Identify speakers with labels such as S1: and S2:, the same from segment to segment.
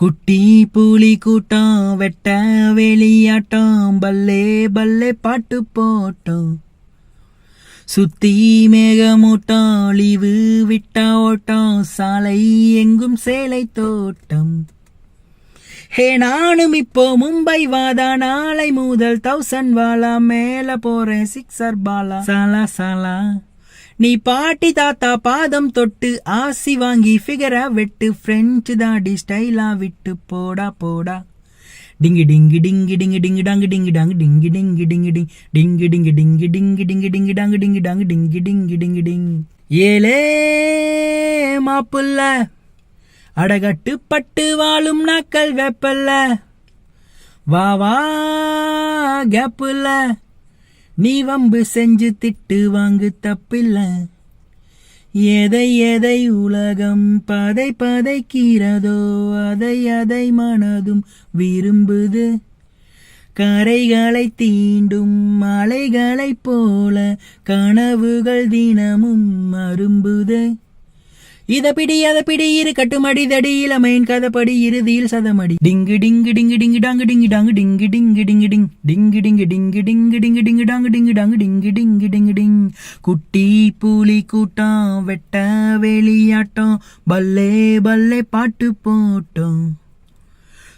S1: குட்டி புலி கூட்டம் வெட்ட வெளியாட்டம் பல்லே பல்லே பாட்டு போட்டோம். சுத்தி மேகமூட்டம் லீவு விட்டா ஓட்டம் சாலை எங்கும் சேலை தோட்டம். ஹே நானும் இப்போ மும்பை வாதா நாளை முதல் தௌசண்ட் வாலா மேல போறேன் சிக்ஸர் பாலா. சாலா சாலா. நீ பாட்டி தாத்தா பாதம் தொட்டு ஆசி வாங்கி ஃபிகரா வெட்டு ஃப்ரெஞ்சு தாடி ஸ்டைலா விட்டு போடா போடா டிங்கி டிங்கி டிங்கி டிங்கி டிங்கி டாங்கு டிங்கி டாங்கு டிங்கி டிங்கி டிங்கி டிங் டிங்கி டிங்கி டிங்கி டிங்கி டிங்கி டிங்கி டாங்கு டிங்கி டாங்கு டிங்கி டிங்கி டிங்கி டிங் ஏலே மாப்புல்ல அடகட்டு பட்டு வாழும் நாக்கள் வெப்பல்ல வா வா கேப்புல்ல நீ வம்பு செஞ்சு திட்டு வாங்கு தப்பில்ல. எதை எதை உலகம் பதை பதைக்கிறதோ அதை அதை மனதும் விரும்புது. கரைகளை தீண்டும் மலைகளைப் போல கனவுகள் தினமும் அரும்புது. இத பிடி அத பிடி இரு கட்டுமடி தடி இளமையின் கதப்படி இறுதியில் சதமடி டிங்கு டிங்கு டிங்கு டிங்கு டாங்கு டிங்கு டாங்கு டிங்கு டிங்கு டிங்கு டிங் டிங்கு டிங்கு டிங்கு டிங்கு டிங்கு டிங்கு டாங்கு டிங்கு டாங்கு டிங்கு டிங்கு டிங்கு டிங் குட்டி புலி கூட்டம் வெட்ட வெளியாட்டம் பல்லே பல்லே பாட்டு போட்டோம்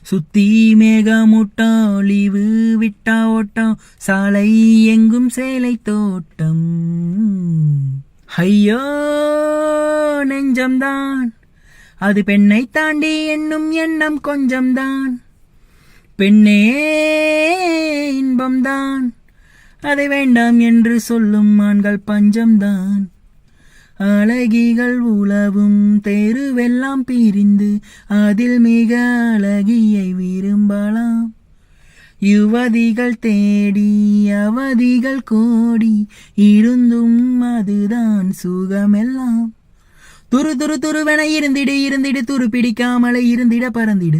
S1: சுத்தி மேகமூட்டம் லீவு விட்டா ஓட்டம் சாலை எங்கும் சேலை தோட்டம் ஐயோ நெஞ்சம்தான். அது பெண்ணை தாண்டி என்னும் எண்ணம் கொஞ்சம்தான். பெண்ணே இன்பம்தான். அதை வேண்டாம் என்று சொல்லும் ஆண்கள் பஞ்சம்தான். அழகிகள் உலவும் தெருவெல்லாம் பிரிந்து அதில் மிக அழகியை விரும்பலாம். யுவதிகள் தேடி அவதிகள் கோடி இருந்தும் அதுதான் சுகமெல்லாம். துரு துரு துருவென இருந்திடு இருந்திடு துரு பிடிக்காமலே இருந்திட பறந்திடு.